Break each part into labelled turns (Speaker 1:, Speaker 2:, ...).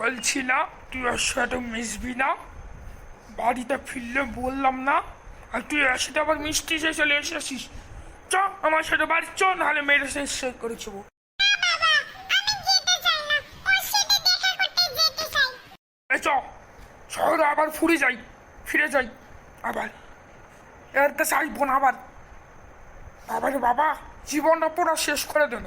Speaker 1: বলছি না, তুই ওর সাথে মিশবি না। বাড়িতে ফিরলে বললাম না, আর তুই ওর সাথে আবার মিষ্টি সে চলে এসেছিস। চ, আমার সাথে বাড়ি চ, নাহলে মেরে শেষ করে ছোবো চ, শহরে আবার ফুরে যাই, ফিরে যাই, আবার। এর তো চাইব না আবার। আবার বাবা, জীবনটা পুরো শেষ করে দেন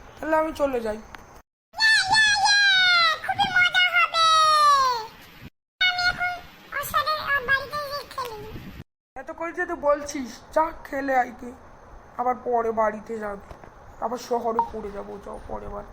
Speaker 1: তাহলে আমি চলে যাই। এত করে যদি বলছিস, যা খেলে আইকে আবার পরে বাড়িতে যাবি। আবার শহরে পড়ে যাব, যাও পরে বার।